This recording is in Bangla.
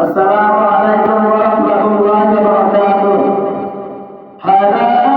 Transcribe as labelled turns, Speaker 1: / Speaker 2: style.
Speaker 1: السلام عليكم ورحمة الله وبركاته هذا